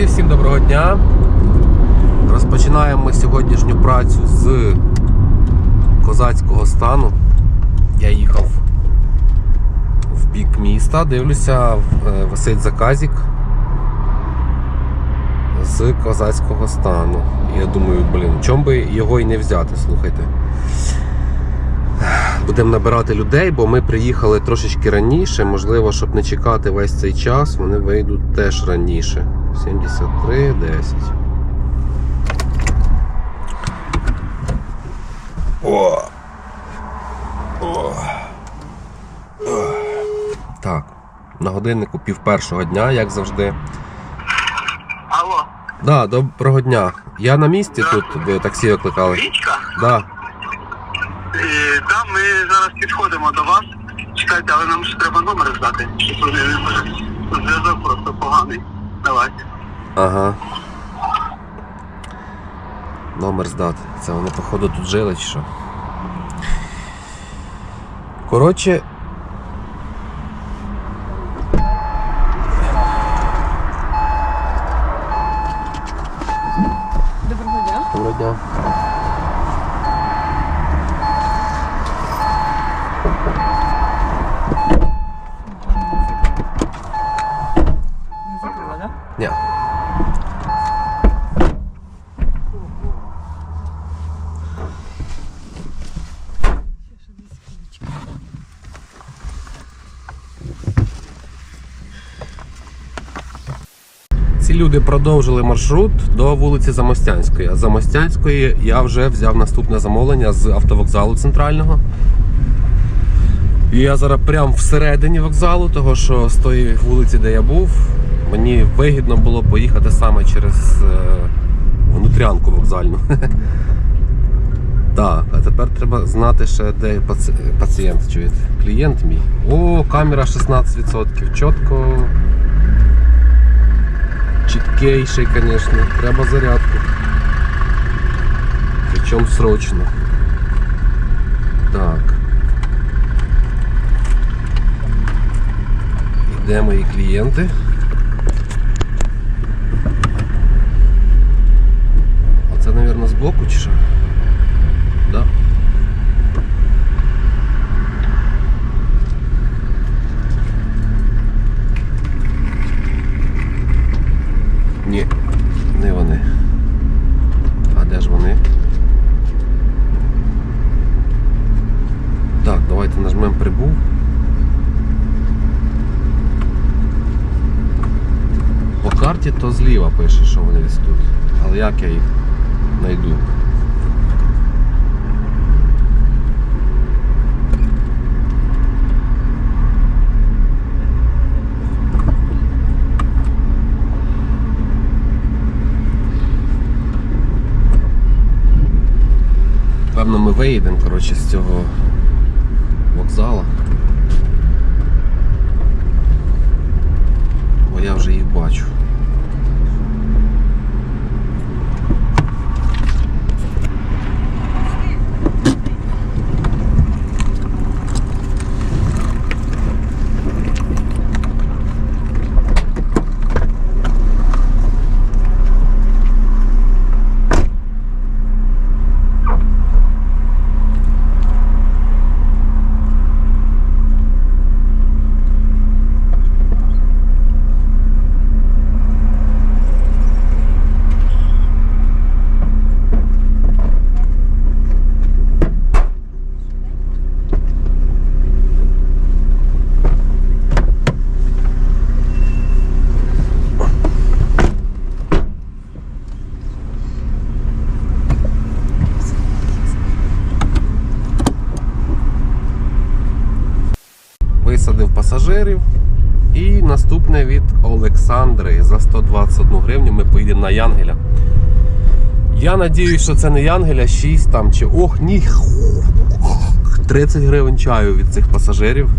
Друзі, всім доброго дня. Розпочинаємо ми сьогоднішню працю з козацького стану. Я їхав в бік міста, дивлюся, е, висить заказик з козацького стану. Я думаю, блін, чому би його і не взяти, слухайте. Будемо набирати людей, бо ми приїхали трошечки раніше. Можливо, щоб не чекати весь цей час, вони вийдуть теж раніше. 73, 10. О! О! О! Так, на годиннику пів першого дня, як завжди. Алло, Да, доброго дня. Я на місці тут, ви таксі викликали. річка? Да. Е, да, ми зараз підходимо до вас. Чекайте, але нам ще треба номер здати. Зв'язок просто поганий. Давайте. Ага. Номер здати. Це вони, походу, тут жили чи що. Коротше. Доброго дня. Доброго дня. Не закрила, да? Ні. Ці люди продовжили маршрут до вулиці Замостянської. А з Замостянської я вже взяв наступне замовлення з автовокзалу центрального. І я зараз прямо всередині вокзалу, того що з тої вулиці, де я був, мені вигідно було поїхати саме через е, внутрянку вокзальну. Так, а тепер треба знати ще, де паці... пацієнт чуєте. Клієнт мій. О, камера 16%. Чітко. Чіткейший, звісно. Треба зарядку. Причому срочно. Так. Де мої клієнти? Оце, мабуть, збоку чи що? Да. Ні, не вони. А де ж вони? Так, давайте прибув. По карті то зліва пише, що вони десь тут. Але як я їх знайду? Певно, ми виїдемо коротше, з цього вокзалу. Бо я вже їх бачу. Пасажирів. І наступне від Олександри. За 121 гривню ми поїдемо на Янгеля. Я надіюсь, що це не Янгеля 6 там чи. Ох, ні. 30 гривень чаю від цих пасажирів.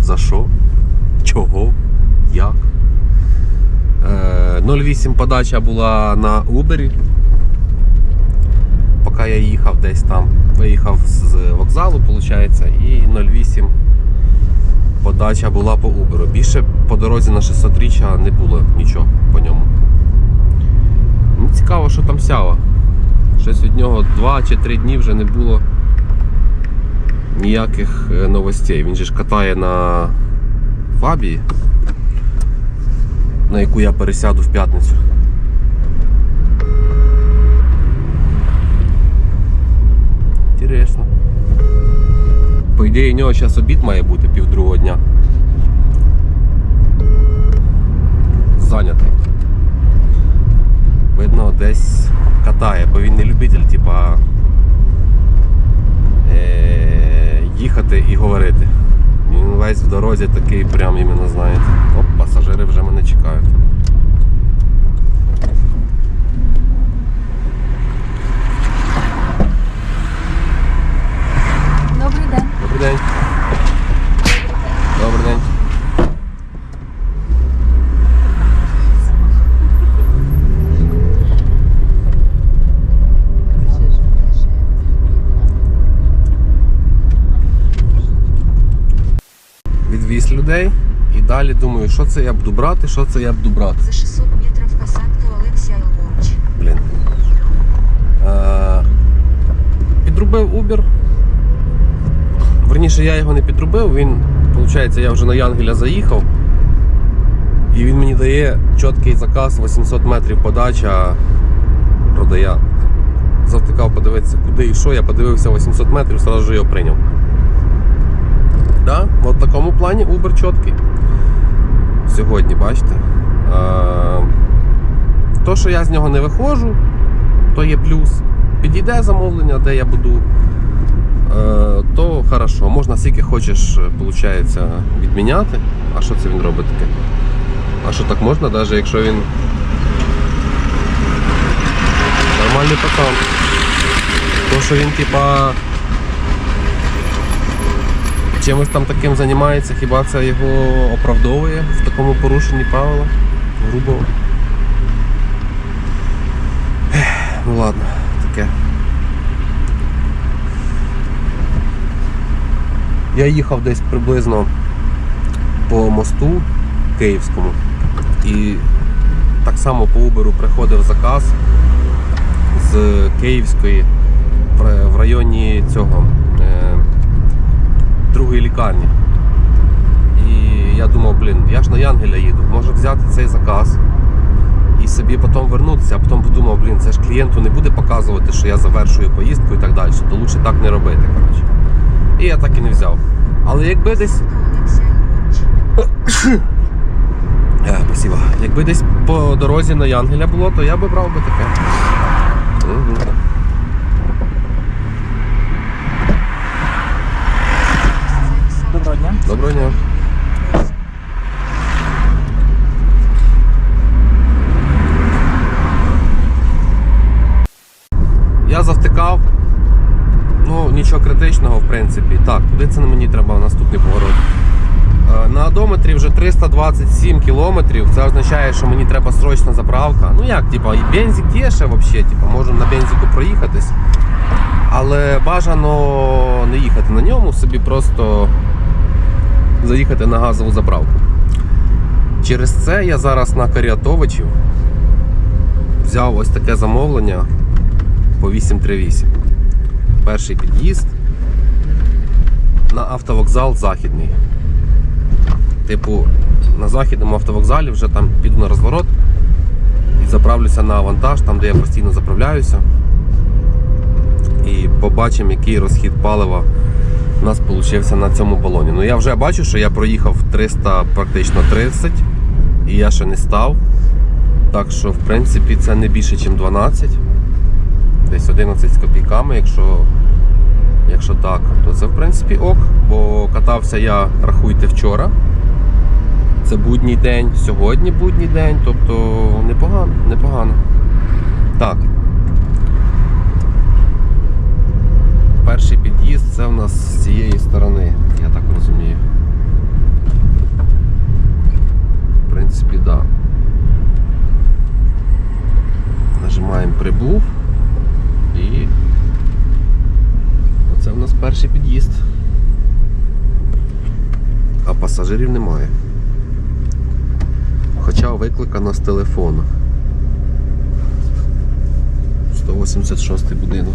За що? Чого? Як? Е, 0,8 подача була на Uber. Поки я їхав десь там. Виїхав з вокзалу, виходить, і 0,8 подача була по Uber. Більше по дорозі на 600 річчя не було нічого по ньому. цікаво, що там сява. Щось від нього 2 чи 3 дні вже не було ніяких е, новостей. Він же ж катає на Фабії, на яку я пересяду в п'ятницю. Інтересно. По ідеї, у нього зараз обід має бути півдругого дня. Зайнятий. Видно, десь катає, бо він не любитель, типа е- їхати і говорити. Він весь в дорозі такий, прям іменно знаєте. Оп, пасажири вже мене чекають. Добрий день. Добрий день. Добрий день. Відвіз людей і далі думаю, що це я буду брати, що це я буду брати. За 600 метров посадка Олексія Львович. Блін. Е, підрубив Uber. Верніше, я його не підрубив, він, виходить, я вже на Янгеля заїхав. І він мені дає чіткий заказ 800 метрів подача продая. Завтикав подивитися, куди і що. Я подивився 800 метрів, одразу його прийняв. Да? В такому плані Uber чіткий. Сьогодні, бачите. Е, то, що я з нього не виходжу, то є плюс. Підійде замовлення, де я буду, е, то хорошо. Можна скільки хочеш, виходить, відміняти. А що це він робить таке? А що так можна, навіть якщо він нормальний пацан. То, що він типа чимось там таким займається, хіба це його оправдовує в такому порушенні правила? Грубого. Ну ладно, таке. Я їхав десь приблизно по мосту Київському і так само по Uber приходив заказ з Київської в- районі цього другої лікарні. І я думав, блін, я ж на Янгеля їду, може взяти цей заказ і собі потім вернутися, а потім подумав, блін, це ж клієнту не буде показувати, що я завершую поїздку і так далі, то лучше так не робити. коротше. І я так і не взяв. Але якби десь. Е, спасибо. Якби десь по дорозі на Янгеля було, то я би брав би таке. Доброго дня. Доброго дня. Я завтикав. Ну, нічого критичного, в принципі. Так, куди це на мені треба в наступний поворот? Е, На одометрі вже 327 кілометрів. Це означає, що мені треба срочна заправка. Ну як, типа, і бензик є ще взагалі, типа, можу на бензику проїхатись. Але бажано не їхати на ньому, собі просто заїхати на газову заправку. Через це я зараз на Каріатовичів взяв ось таке замовлення по 838. Перший під'їзд на автовокзал Західний. Типу, на західному автовокзалі вже там піду на розворот і заправлюся на вантаж, там де я постійно заправляюся. І побачимо, який розхід палива у нас вийшов на цьому балоні. Ну я вже бачу, що я проїхав 300 практично 30 і я ще не став. Так що, в принципі, це не більше, ніж 12. Десь 11 з копійками, якщо, якщо так, то це в принципі ок, бо катався я, рахуйте, вчора. Це будній день, сьогодні будній день, тобто непогано, непогано. Так. Перший під'їзд це в нас з цієї сторони, я так розумію. В принципі, так. Да. Нажимаємо прибув і оце в нас перший під'їзд. А пасажирів немає. Хоча викликано з телефону. 186 будинок.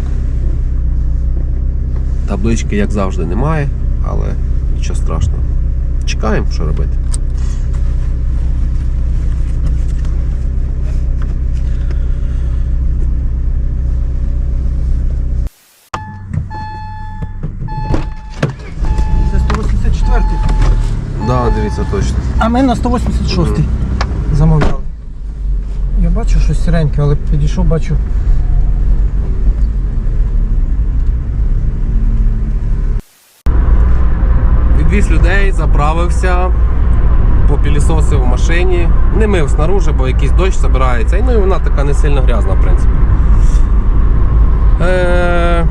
Таблички, як завжди, немає, але нічого страшного. Чекаємо, що робити. Це 184 Да, дивіться точно. А ми на 186 замовляли. Я бачу щось сіреньке, але підійшов, бачу. Відвіз людей, заправився, попілісосив в машині, не мив снаружи, бо якийсь дощ збирається. І ну і вона така не сильно грязна, в принципі. Е...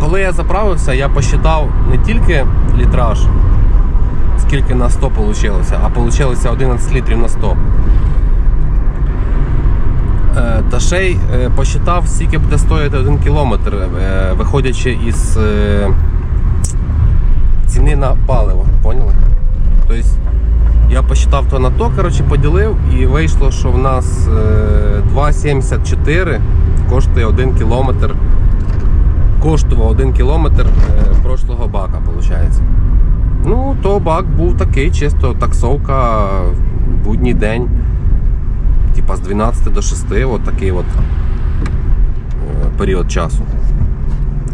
Коли я заправився, я посчитав не тільки літраж, скільки на 100 вийшло, а вийшло 11 літрів на 100. Е, Та ще й е, посчитав, скільки буде стоїти 1 кілометр, е, виходячи із ціни на паливо, поняли? Тобто я посчитав то на то, коротше, поділив і вийшло, що в нас е, 2,74 коштує 1 кілометр. Коштував 1 кілометр е, прошлого бака, виходить. Ну, то бак був такий, чисто таксовка, в будній день. Типа з 12 до 6, от такий от е, період часу.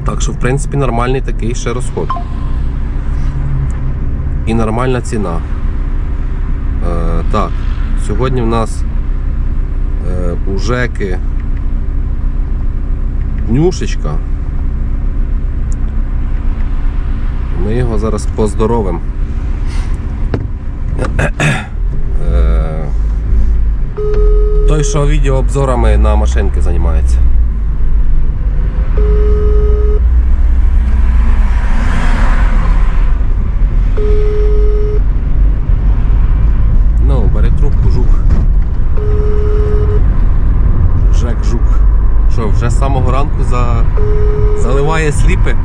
Так що, в принципі, нормальний такий ще розход. І нормальна ціна. Е, так, сьогодні в нас е, у Жеки днюшечка. Ми його зараз поздоровим. Е, той, що відеообзорами на машинки займається. Ну, бери трубку, жук. Жек жук. Що, вже з самого ранку за... заливає сліпи?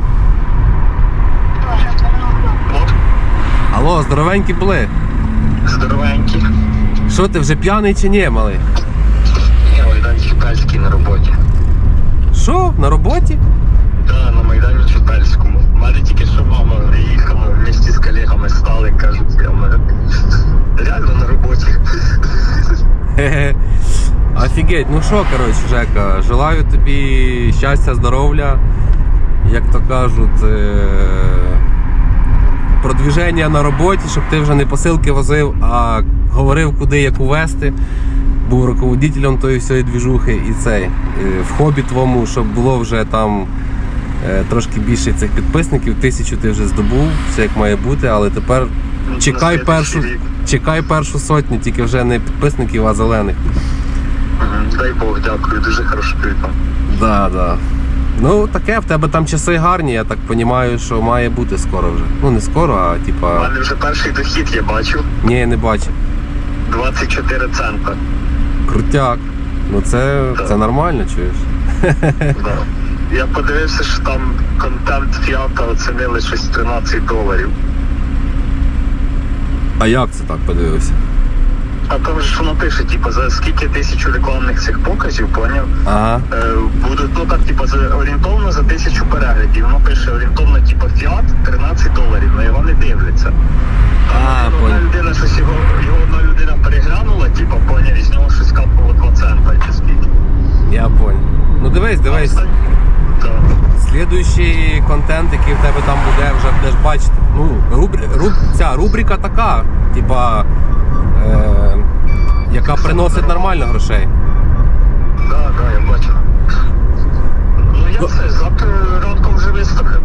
Алло, здоровенькі були. Здоровенькі. Що ти вже п'яний чи ні, малий? Я Майдан Чепельський на роботі. Що? На роботі? Так, на Майдані Чепельському. У мене тільки що мама приїхала, вместе з колегами стали, кажуть, я мене реально на роботі. Офігеть, ну що, коротше, Жека, желаю тобі щастя, здоров'я, як то кажуть, е, продвіження на роботі, щоб ти вже не посилки возив, а говорив, куди як увезти. Був руководителем тої всієї двіжухи і цей. е, В хобі твому, щоб було вже там е, трошки більше цих підписників. Тисячу ти вже здобув, все як має бути, але тепер чекай першу, рік. чекай першу сотню, тільки вже не підписників, а зелених. Дай Бог, дякую, дуже хорошо там. Да, да. Ну, таке, в тебе там часи гарні, я так розумію, що має бути скоро вже. Ну, не скоро, а У типа. мене вже перший дохід, я бачу, Ні, не бачу. 24 цента. Крутяк. Ну це, це нормально, чуєш? Да. Я подивився, що там контент фіата оцінили щось 13 доларів. А як це так подивився? А там ж воно пише, типу, за скільки тисячу рекламних цих показів, поняв? Ага. Е, будуть, ну так, типу, за, орієнтовно за тисячу переглядів. Воно пише орієнтовно, типу, фіат 13 доларів, на його не дивляться. А, одна понял. людина щось його, його одна людина переглянула, типу, поняв, і з нього щось капало 2 цента чи скільки. Я понял. Ну дивись, дивись. Так. Слідуючий контент, який в тебе там буде, вже будеш бачити. Ну, рубрі, руб, ця рубрика така, типа, е, яка приносить нормально грошей. Да, да, я бачу. Ну я все, завтра ранком вже виставлю.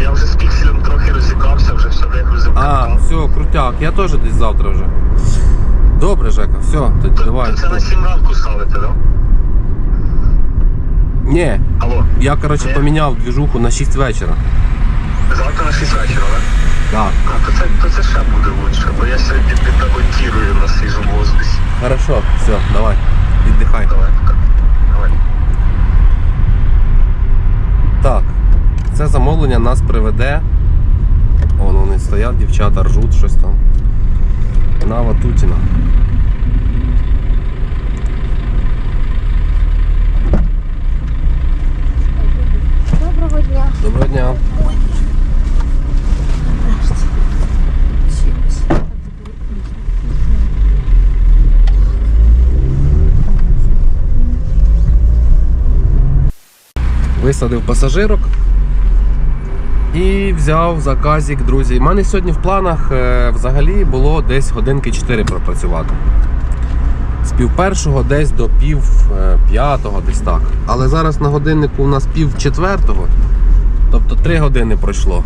Я вже з пікселем трохи розібрався, вже все вигрузив. А, все, крутяк. Я теж десь завтра вже. Добре, Жека, все, тоді То- давай. то Це на 7 ранку ставити, да? Ні, Алло, я коротше Ні. поміняв двіжуху на 6 вечора. завтра на 6 вечора, да? Так. А, то це, то це ще буде лучше, бо я сьогодні піддебатірую на свіжому воздусі. Хорошо, все, давай. Віддихай. Давай, пока. Давай. Так, це замовлення нас приведе. Вон вони стоять, дівчата ржуть щось там. На Ватутіна. Висадив пасажирок. І взяв заказик, друзі. У мене сьогодні в планах е, взагалі було десь годинки 4 пропрацювати. З пів першого десь до пів е, п'ятого, десь так. Але зараз на годиннику у нас пів четвертого, тобто 3 години пройшло.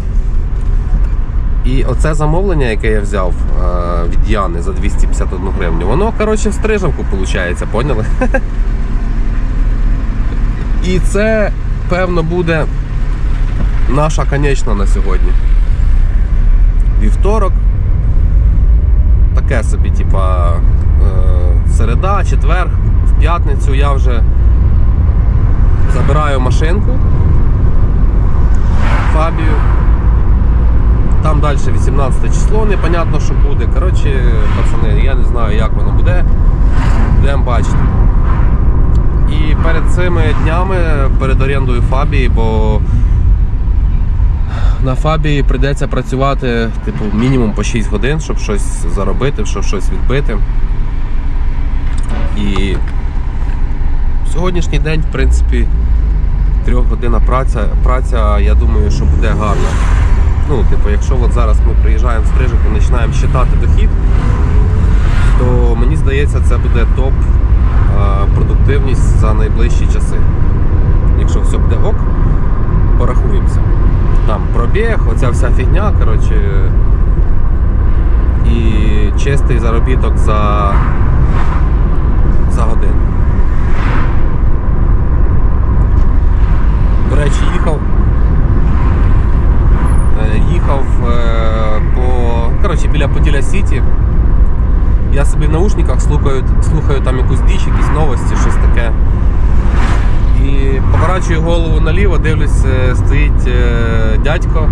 І оце замовлення, яке я взяв е, від Яни за 251 гривню, воно, коротше, в стрижавку виходить, поняли? І це, певно, буде наша конечна на сьогодні. Вівторок. Таке собі, типа, е, середа, четвер, в п'ятницю я вже забираю машинку Фабію. Там далі 18 число, непонятно, що буде. Коротше, пацани, я не знаю, як воно буде. Будемо бачити. І перед цими днями, перед орендою Фабії, бо на Фабії прийдеться працювати типу, мінімум по 6 годин, щоб щось заробити, щоб щось відбити. І сьогоднішній день, в принципі, трьохгодинна праця, праця, я думаю, що буде гарна. Ну, типу, якщо от зараз ми приїжджаємо в стрижок і починаємо считати дохід, то мені здається, це буде топ продуктивність за найближчі часи. Якщо все буде ок, порахуємося. Там пробіг, оця вся фігня, коротше. І чистий заробіток за, за годину. До речі, їхав. Е, Їхав е, по. Коротше, біля Поділя Сіті. Я собі в наушниках слухаю, слухаю там якусь діч, якісь новості, щось таке. І поворачую голову наліво, дивлюсь, е, стоїть е, дядько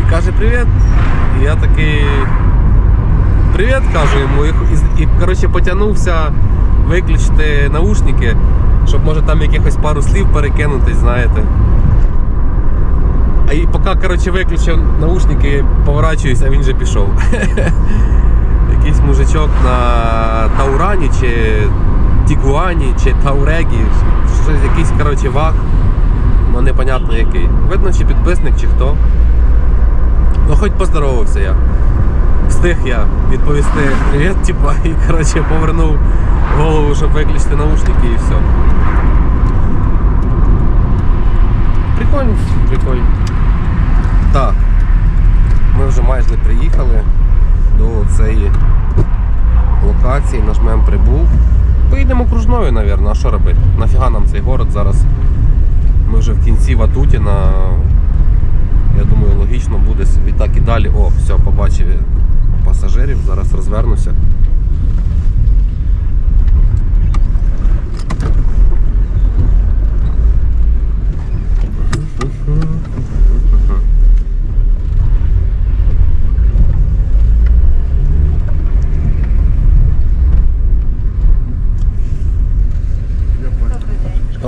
і каже привіт. І я такий привіт кажу йому. І, і, коротше, потягнувся виключити наушники, щоб може там якихось пару слів перекинутись, знаєте. А і поки коротше, виключив наушники, поворачуюсь, а він вже пішов. Якийсь мужичок на Таурані чи Тігуані чи Таурегі, щось якийсь коротше, ваг, ну непонятно який. Видно, чи підписник, чи хто. Ну хоч поздоровався я. Встиг я відповісти привіт, типа, і коротше повернув голову, щоб виключити наушники і все. Прикольно, прикольно. Так, ми вже майже приїхали до цієї локації, нажмемо прибув. Поїдемо кружною, мабуть, а що робити? Нафіга нам цей город зараз? Ми вже в кінці Ватутіна. Я думаю, логічно буде собі так і далі. О, все, побачив пасажирів, зараз розвернуся.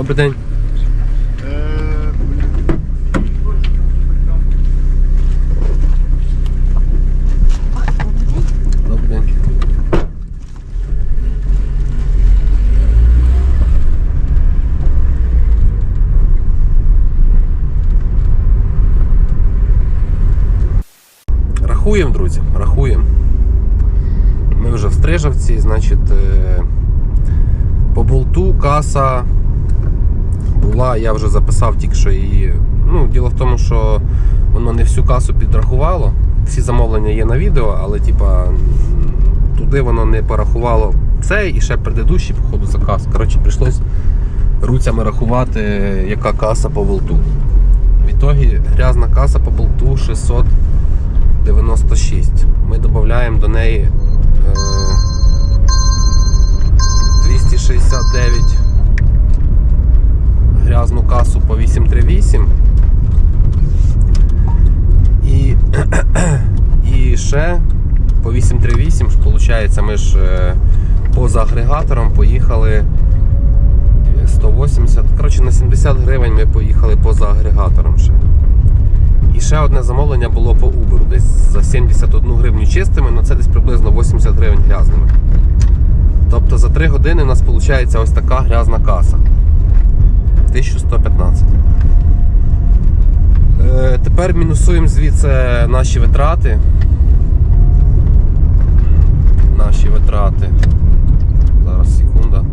Добрий день. Добрий день. Рахуємо, друзі, рахуємо. Ми вже в Стрижавці, значить, е, болту каса була, я вже записав тільки що її. Ну, діло в тому, що воно не всю касу підрахувало. Всі замовлення є на відео, але типа туди воно не порахувало цей і ще предыдущий, походу, заказ. Коротше, прийшлось руцями рахувати, яка каса по болту. В ітогі грязна каса по болту 696. Ми додаємо до неї е, 269 грязну касу по 838. І, і ще по 838, ж, виходить, ми ж е, поза агрегатором поїхали 180, коротше на 70 гривень ми поїхали поза агрегатором ще. І ще одне замовлення було по Uber, десь за 71 гривню чистими, але це десь приблизно 80 гривень грязними. Тобто за 3 години у нас виходить ось така грязна каса. 1115. Е, тепер мінусуємо звідси наші витрати. Наші витрати. Зараз секунда.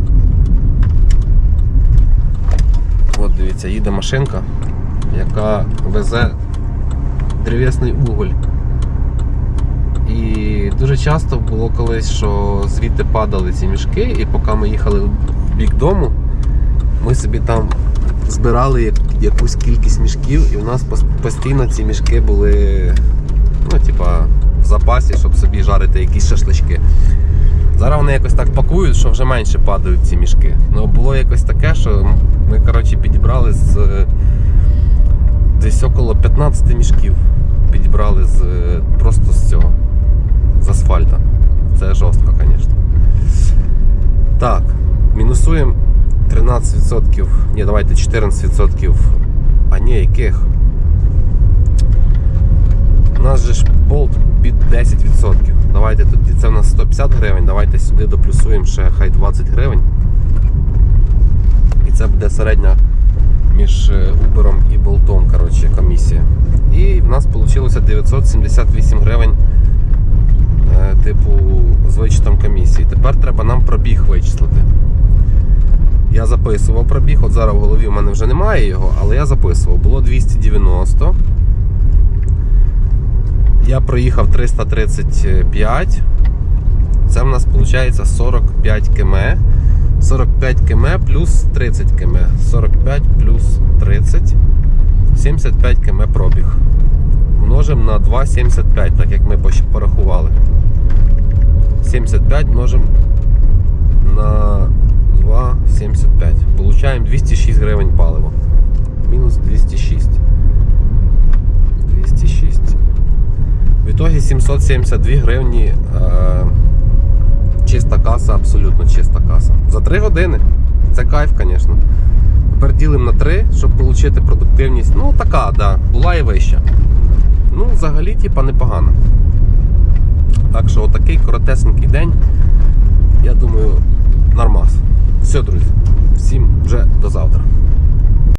От дивіться, їде машинка, яка везе древесний уголь. Часто було колись, що звідти падали ці мішки, і поки ми їхали в бік дому, ми собі там збирали як- якусь кількість мішків, і у нас постійно ці мішки були ну, типа, в запасі, щоб собі жарити якісь шашлички. Зараз вони якось так пакують, що вже менше падають ці мішки. Ну було якось таке, що ми коротше, підібрали з десь около 15 мішків. Підібрали з, е, просто з цього, з асфальта. Це жорстко, звісно. Так, мінусуємо 13%. Ні, давайте 14%. А ні, яких? У нас же ж болт під 10%. Давайте тоді це в нас 150 гривень. Давайте сюди доплюсуємо ще хай 20 гривень. І це буде середня між е, Uber і болтом, коротше, комісія. І в нас вийшло 978 гривень. Е, Типу, з вичетом комісії. Тепер треба нам пробіг вичислити. Я записував пробіг, от зараз в голові в мене вже немає його, але я записував. Було 290. Я проїхав 335. Це в нас виходить 45 км. 45 км плюс 30 км. 45 плюс 30. 75 км пробіг. Множимо на 2,75, так як ми порахували. 75 множимо на 2,75. Получаємо 206 гривень паливо. Мінус 206. 206. В ітогі 772 гривні е, чиста каса, абсолютно чиста каса. За 3 години. Це кайф, звісно. Тепер ділимо на 3, щоб отримати продуктивність. Ну, така, да, була і вища. Ну, взагалі, типа, непогано. Так що, отакий коротесенький день. Я думаю, нормас. Все, друзі. Всім вже до завтра.